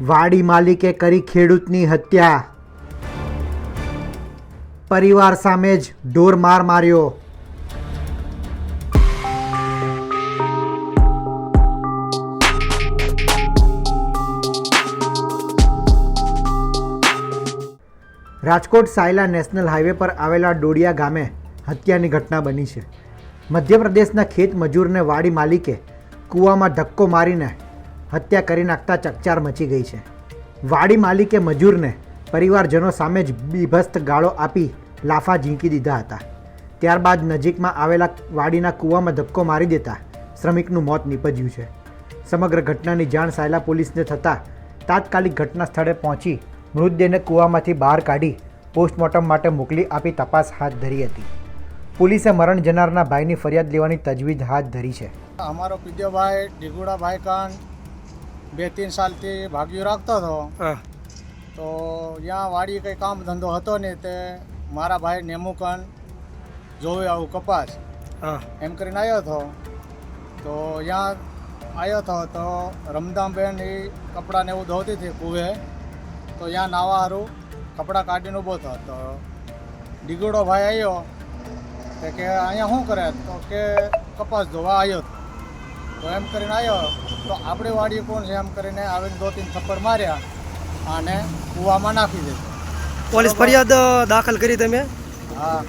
વાડી માલિકે કરી ખેડૂતની હત્યા. પરિવાર સામે જ ઢોર માર માર્યો. રાજકોટ સાયલા નેશનલ હાઈવે પર આવેલા ડોડિયા ગામે હત્યાની ઘટના બની છે. મધ્યપ્રદેશના ખેત મજૂરને વાડી માલિકે કૂવામાં ધક્કો મારીને હત્યા કરી નાખતા ચકચાર મચી ગઈ છે. વાડી માલિકે મજૂરને પરિવારજનો સામે જ બીભસ્ત ગાળો આપી લાફા ઝીંકી દીધા હતા. ત્યારબાદ નજીકમાં આવેલા વાડીના કૂવામાં ધક્કો મારી દેતા શ્રમિકનું મોત નીપજ્યું છે. સમગ્ર ઘટનાની જાણ સાયલા પોલીસને થતાં તાત્કાલિક ઘટના સ્થળે પહોંચી મૃતદેહને કૂવામાંથી બહાર કાઢી પોસ્ટમોર્ટમ માટે મોકલી આપી તપાસ હાથ ધરી હતી. પોલીસે મરણ જનારના ભાઈની ફરિયાદ લેવાની તજવીજ હાથ ધરી છે. અમારો પીદ્યોભાઈ ડીગુડાભાઈ કાન બે ત્રણ સાલથી ભાગ્યું રાખતો હતો. તો ત્યાં વાડી કંઈ કામ ધંધો હતો નહીં તે મારા ભાઈ નેમુકન જોવે આવું કપાસ. એમ કરીને આવ્યો હતો. તો ત્યાં આવ્યો હતો તો રમદામબેન એ કપડાને એવું ધોતી હતી કુવે. તો ત્યાં નાવા સારું કપડાં કાઢીને ઊભો થયો તો ડીગડો ભાઈ આવ્યો કે અહીંયા શું કરે? તો કે કપાસ ધોવા આવ્યો હતો તો એમ કરીને આવ્યો. તો આપણી વાડી કોણ છે એમ કરીને આવીને દો ત્રણ થપ્પડ માર્યા અને કૂવામાં નાખી દીધો. પોલીસ ફરિયાદ દાખલ કરી તમે? હા.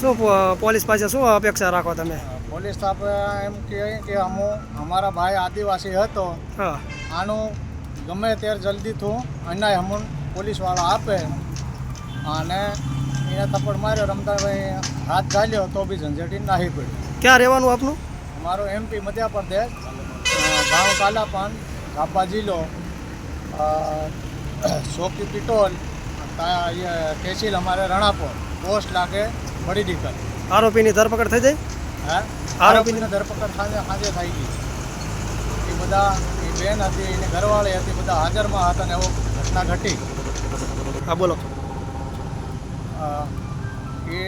શું પોલીસ પાસે શું અપેક્ષા રાખો તમે? પોલીસ તો આપણે એમ કહે કે અમુક અમારા ભાઈ આદિવાસી હતો. આનું ગમે ત્યારે જલ્દીથી અન્યાય હમુન પોલીસવાળા આપે. અને એને થપ્પડ માર્યો રમતાભાઈ હાથ ગાલ્યો તો બી ઝંઝટી નાહી પડી. ક્યાં રહેવાનું આપનું? મારો એમપી મધ્યપ્રદેશ ગાંવ કાલાપાન કાપા જિલ્લો સોકી પિટોલ તહેસીલ અમારે રણાપોર. પોસ્ટ લાગે બડી દીકર આરોપીની ધરપકડ થઈ જાય હા? આરોપીની ધરપકડ સાંજે સાંજે થઈ ગઈ. એ બધા એ બેન હતી એને ઘરવાળી હતી બધા હાજરમાં હતા ને એવો ઘટના ઘટી. હા બોલો. એ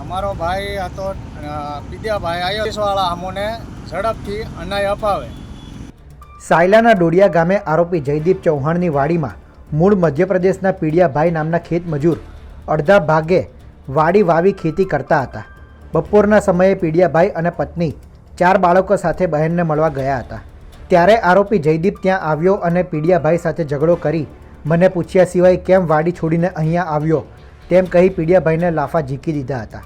અમારો ભાઈ હતો પીદ્યાભાઈ આવ્યો વાળા અમોને ઝડપથી અન્યાય અપાવે. સાયલાના ડોડિયા ગામે આરોપી જયદીપ ચૌહાણની વાડીમાં મૂળ મધ્યપ્રદેશના પીડિયાભાઈ નામના ખેત મજૂર અડધા ભાગે વાડી વાવી ખેતી કરતા હતા. બપોરના સમયે પીડિયાભાઈ અને પત્ની ચાર બાળકો સાથે બહેનને મળવા ગયા હતા. ત્યારે આરોપી જયદીપ ત્યાં આવ્યો અને પીડિયાભાઈ સાથે ઝઘડો કરી મને પૂછ્યા સિવાય કેમ વાડી છોડીને અહીંયા આવ્યો? તેમ કહી પીડિયાભાઈને લાફા ઝીકી દીધા હતા.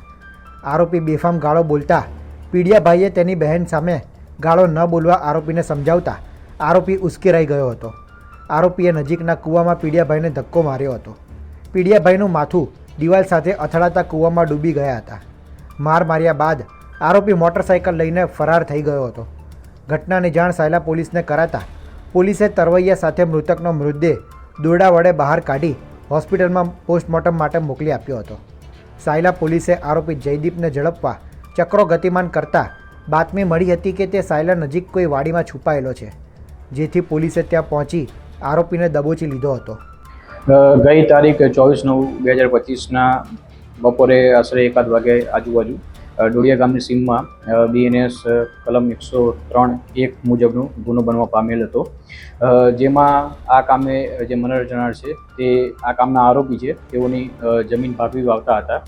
આરોપી બેફામ ગાળો બોલતા, પીડિયાભાઈએ તેની બહેન સામે ગાળો ન બોલવા આરોપીને સમજાવતા આરોપી ઉશ્કેરાઈ ગયો હતો. આરોપીએ નજીકના કૂવામાં પીડિયાભાઈને ધક્કો માર્યો હતો. પીડિયાભાઈનું માથું દિવાલ સાથે અથડાતા કૂવામાં ડૂબી ગયા હતા. માર માર્યા બાદ આરોપી મોટરસાઇકલ લઈને ફરાર થઈ ગયો હતો. ઘટનાની જાણ સાયલા પોલીસને કરાતા પોલીસે તરવૈયા સાથે મૃતકનો મૃતદેહ દોરડા વડે બહાર કાઢી હોસ્પિટલમાં પોસ્ટમોર્ટમ માટે મોકલી આપ્યો હતો. સાયલા પોલીસે આરોપી જયદીપને ઝડપવા ચક્રો ગતિમાન કરતા બાતમી મળી હતી કે તે સાયલા નજીક કોઈ વાડીમાં છુપાયેલો છે, જેથી પોલીસે ત્યાં પહોંચી આરોપીને દબોચી લીધો હતો. ગઈ તારીખ ચોવીસ નવ બે હજાર પચીસના બપોરે આશરે એકાદ વાગે આજુબાજુ ડોડિયા ગામની સીમમાં બીએનએસ કલમ એકસો ત્રણ એક મુજબનો ગુનો બનવા પામેલ હતો. જેમાં આ કામે જે મનોર છે, તે આ કામના આરોપી છે, તેઓની જમીન ભાગવી વાવતા હતા.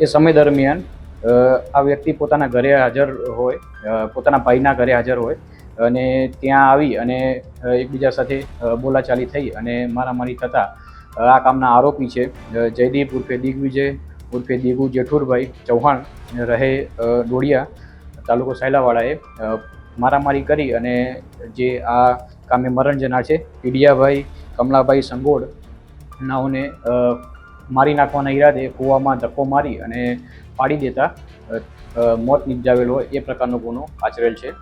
એ સમય દરમિયાન આ વ્યક્તિ પોતાના ઘરે હાજર હોય પોતાના ભાઈના ઘરે હાજર હોય, અને ત્યાં આવી અને એકબીજા સાથે બોલાચાલી થઈ અને મારામારી થતાં આ કામના આરોપી છે જયદીપ ઉર્ફે દિગ્વિજય ઉર્ફે દિગુ જેઠુરભાઈ ચૌહાણ રહે ડોડિયા તાલુકો સાયલાવાળાએ મારામારી કરી અને જે આ કામે મરણ જનાર છે, પીડિયાભાઈ, કમલાભાઈ સંગોડ, નાઓને મારી નાખવાના ઈરાદે કૂવામાં ધક્કો મારી અને પાડી દેતા મોત નિપજાવેલો એ પ્રકારનો ગુનો આચરેલ છે.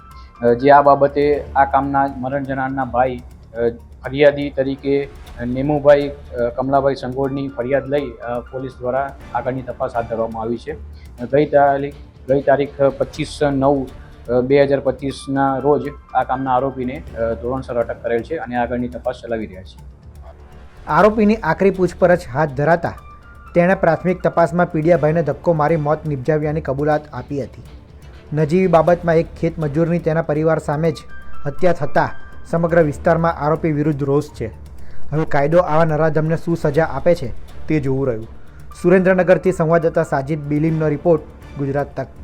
જે આ બાબતે આ કામના મરણ જનારના ભાઈ ફરિયાદી તરીકે નેમુભાઈ કમલાભાઈ સંગોળની ફરિયાદ લઈ પોલીસ દ્વારા આગળની તપાસ હાથ ધરવામાં આવી છે. ગઈ તારીખ ગઈ તારીખ પચીસ નવ બે હજાર પચીસના રોજ આ કામના આરોપીને ધોરણસર અટક કરેલ છે અને આગળની તપાસ ચલાવી રહ્યા છે. આરોપીની આખરી પૂછપરછ હાથ ધરાતા તેણે પ્રાથમિક તપાસમાં પીડિયાભાઈને ધક્કો મારી મોત નિપજાવ્યાની કબૂલાત આપી હતી. નજીવી બાબતમાં એક ખેત મજૂરની તેના પરિવાર સામે જ હત્યા થતાં સમગ્ર વિસ્તારમાં આરોપી વિરુદ્ધ રોષ છે. હવે કાયદો આવા નરાધમને શું સજા આપે છે તે જોવું રહ્યું. સુરેન્દ્રનગરથી સંવાદદાતા સાજિદ બિલીમનો રિપોર્ટ ગુજરાત તક.